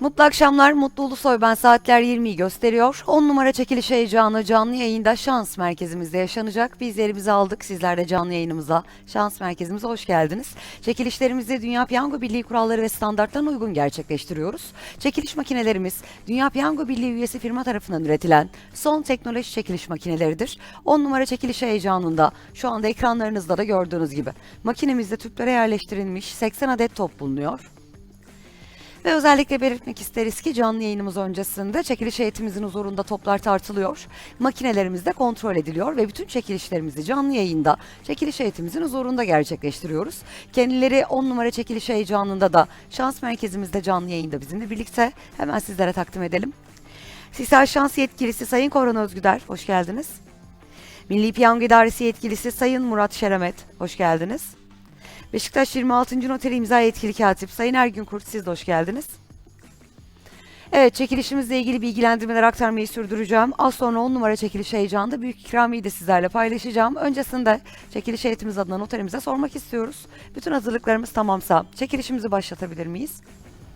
Mutlu akşamlar, Mutlu Ulusoy ben saatler 20'yi gösteriyor. 10 numara çekiliş heyecanı canlı yayında şans merkezimizde yaşanacak. Bizlerimizi aldık, sizler de canlı yayınımıza, şans merkezimize hoş geldiniz. Çekilişlerimizi Dünya Piyango Birliği kuralları ve standartlarına uygun gerçekleştiriyoruz. Çekiliş makinelerimiz Dünya Piyango Birliği üyesi firma tarafından üretilen son teknoloji çekiliş makineleridir. 10 numara çekiliş heyecanında şu anda ekranlarınızda da gördüğünüz gibi makinemizde tüplere yerleştirilmiş 80 adet top bulunuyor. Ve özellikle belirtmek isteriz ki canlı yayınımız öncesinde çekiliş heyetimizin huzurunda toplar tartılıyor. Makinelerimiz de kontrol ediliyor ve bütün çekilişlerimizi canlı yayında çekiliş heyetimizin huzurunda gerçekleştiriyoruz. Kendileri 10 numara çekiliş heyecanında da şans merkezimizde canlı yayında bizimle birlikte hemen sizlere takdim edelim. Sisal Şans Yetkilisi Sayın Korhan Özgüder, hoş geldiniz. Milli Piyango İdaresi Yetkilisi Sayın Murat Şeremet, hoş geldiniz. Beşiktaş 26. Noteri imza yetkili katip Sayın Ergün Kurt siz de hoş geldiniz. Evet çekilişimizle ilgili bilgilendirmeler aktarmayı sürdüreceğim. Az sonra 10 numara çekiliş heyecanında büyük ikramiyi de sizlerle paylaşacağım. Öncesinde çekiliş heyetimiz adına noterimize sormak istiyoruz. Bütün hazırlıklarımız tamamsa çekilişimizi başlatabilir miyiz?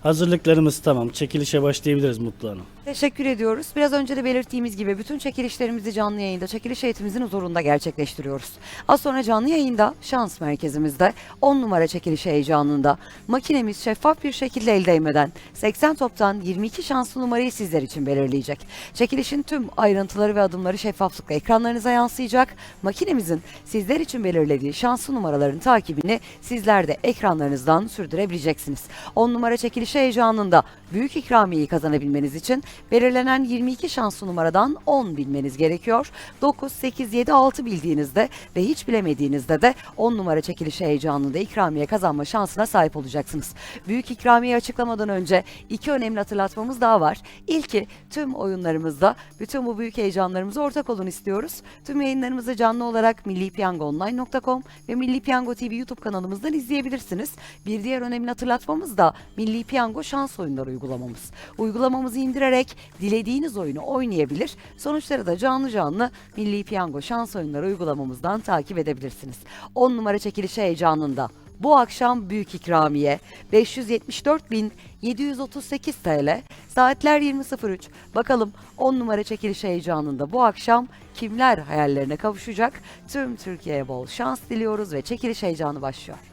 Hazırlıklarımız tamam. Çekilişe başlayabiliriz Mutlu Hanım. Teşekkür ediyoruz. Biraz önce de belirttiğimiz gibi bütün çekilişlerimizi canlı yayında çekiliş heyetimizin huzurunda gerçekleştiriyoruz. Az sonra canlı yayında şans merkezimizde 10 numara çekiliş heyecanında makinemiz şeffaf bir şekilde el değmeden 80 toptan 22 şanslı numarayı sizler için belirleyecek. Çekilişin tüm ayrıntıları ve adımları şeffaflıkla ekranlarınıza yansıyacak. Makinemizin sizler için belirlediği şanslı numaraların takibini sizler de ekranlarınızdan sürdürebileceksiniz. 10 numara çekiliş heyecanında büyük ikramiyeyi kazanabilmeniz için belirlenen 22 şanslı numaradan 10 bilmeniz gerekiyor. 9, 8, 7, 6 bildiğinizde ve hiç bilemediğinizde de 10 numara çekiliş heyecanında ikramiye kazanma şansına sahip olacaksınız. Büyük ikramiye açıklamadan önce iki önemli hatırlatmamız daha var. İlki tüm oyunlarımızda bütün bu büyük heyecanlarımıza ortak olun istiyoruz. Tüm yayınlarımızı canlı olarak millipiyangoonline.com ve Milli Piyango TV YouTube kanalımızdan izleyebilirsiniz. Bir diğer önemli hatırlatmamız da Milli Piyango şans oyunları uygulamamız. Uygulamamızı indirerek dilediğiniz oyunu oynayabilir. Sonuçları da canlı canlı Milli Piyango şans oyunları uygulamamızdan takip edebilirsiniz. 10 numara çekiliş heyecanında bu akşam büyük ikramiye 574.738 TL saatler 20.03 bakalım 10 numara çekiliş heyecanında bu akşam kimler hayallerine kavuşacak tüm Türkiye'ye bol şans diliyoruz ve çekiliş heyecanı başlıyor.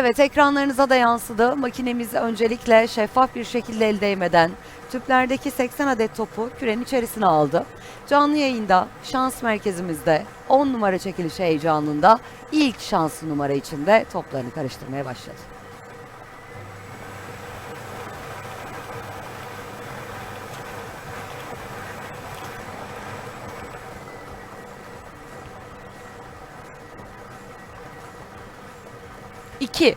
Evet ekranlarınıza da yansıdı. Makinemiz öncelikle şeffaf bir şekilde el değmeden tüplerdeki 80 adet topu kürenin içerisine aldı. Canlı yayında şans merkezimizde 10 numara çekiliş heyecanında ilk şanslı numara içinde toplarını karıştırmaya başladı. İki.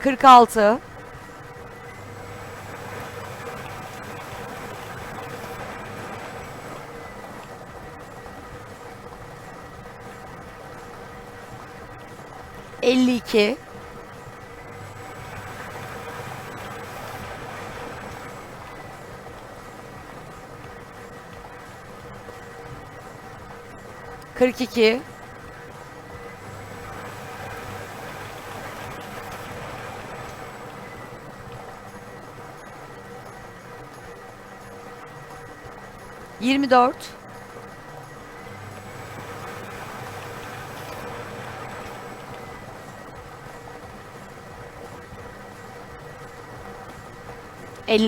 Kırk altı. Elli iki.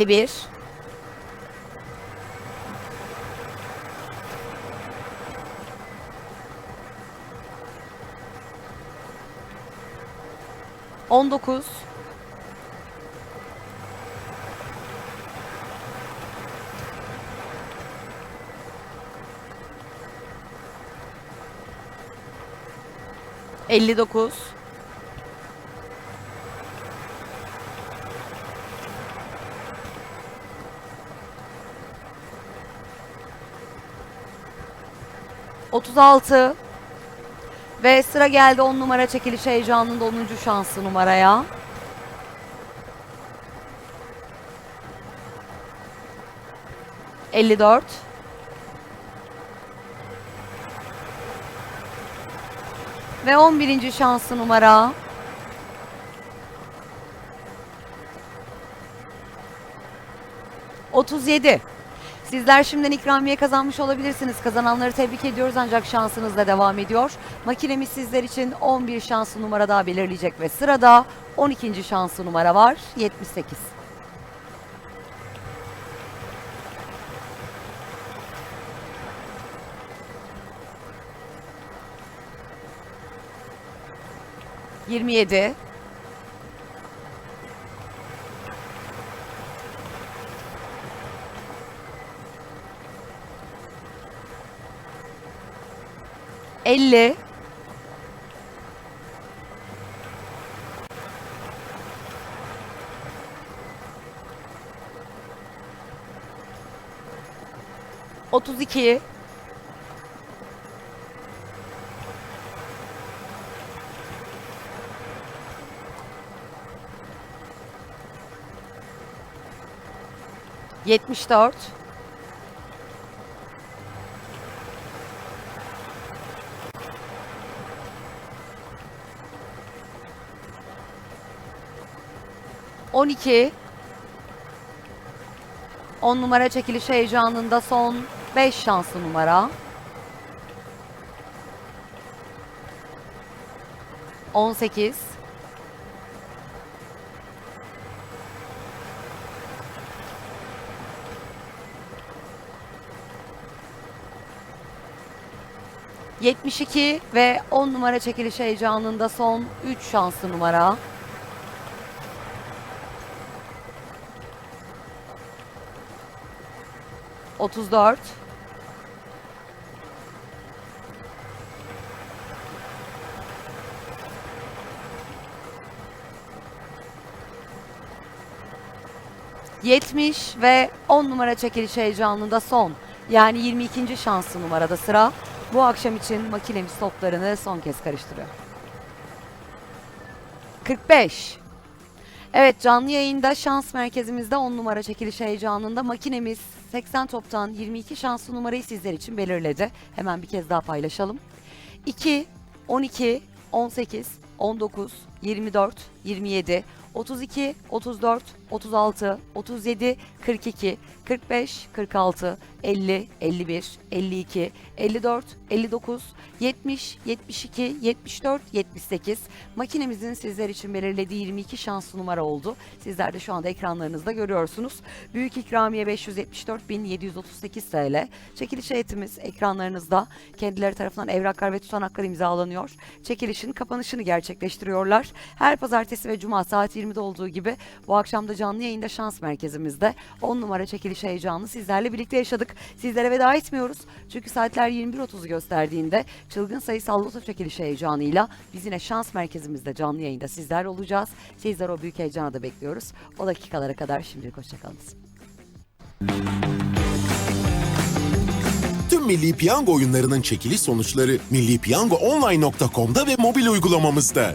Kırk 19 59 36 ve sıra geldi 10 numara çekiliş heyecanında 10. şansı numaraya. Elli dört. Ve 11. şansı numara. Otuz yedi. Sizler şimdiden ikramiye kazanmış olabilirsiniz. Kazananları tebrik ediyoruz ancak şansınız da devam ediyor. Makinemiz sizler için 11 şanslı numara daha belirleyecek ve sırada 12. şanslı numara var 78. Yirmi yedi. Elli. Otuz iki. Yetmiş dört. On iki. On numara çekiliş heyecanında son beş şanslı numara. On sekiz. Yetmiş iki ve on numara çekiliş heyecanında son üç şanslı numara. 34 70 ve 10 numara çekiliş heyecanında son. Yani 22. şanslı numarada sıra. Bu akşam için makinemiz toplarını son kez karıştırıyor. 45 Evet canlı yayında şans merkezimizde 10 numara çekiliş heyecanında makinemiz 80 toptan 22 şanslı numarayı sizler için belirledi. Hemen bir kez daha paylaşalım. 2, 12, 18, 19, 24, 27, 32, 34, 36, 37, 42, 45, 46, 50, 51, 52, 54, 59, 70, 72, 74, 78 makinemizin sizler için belirlediği 22 şanslı numara oldu. Sizler de şu anda ekranlarınızda görüyorsunuz. Büyük ikramiye 574.738 TL. Çekiliş heyetimiz ekranlarınızda kendileri tarafından evraklar ve tutanaklar imzalanıyor. Çekilişin kapanışını gerçekleştiriyorlar. Her pazartesi ve cuma saat 20'de olduğu gibi bu akşam da canlı yayında şans merkezimizde 10 numara çekiliş heyecanını sizlerle birlikte yaşadık. Sizlere veda etmiyoruz. Çünkü saatler 21.30'u gösterdiğinde çılgın sayısal loto çekiliş heyecanıyla biz yine şans merkezimizde canlı yayında sizler olacağız. Sizler o büyük heyecana da bekliyoruz. O dakikalara kadar şimdilik hoşçakalınız. Tüm Milli Piyango oyunlarının çekiliş sonuçları millipiyangoonline.com'da ve mobil uygulamamızda.